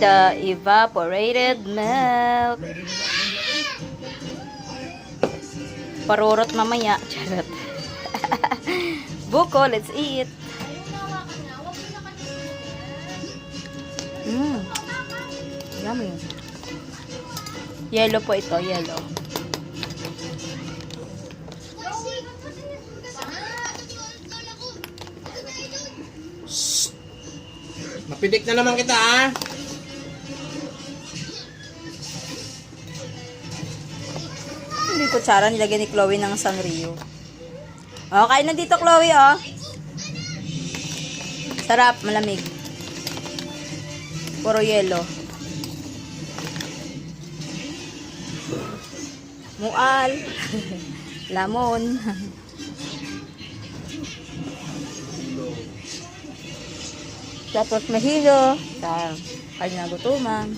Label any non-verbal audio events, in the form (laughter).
the evaporated milk. Parurot mamaya. (laughs) Charot. (laughs) Buko, let's eat. Mmm. Yummy. Yellow po ito, yellow. Mapidik na naman kita ah. Kutsara nilagyan ni Chloe ng Sanrio. Oh, kain na dito, Chloe, oh. Sarap, malamig. Puro yelo. Mual. (laughs) Lamon. Tapos mahilo. Sa kanya gutuman.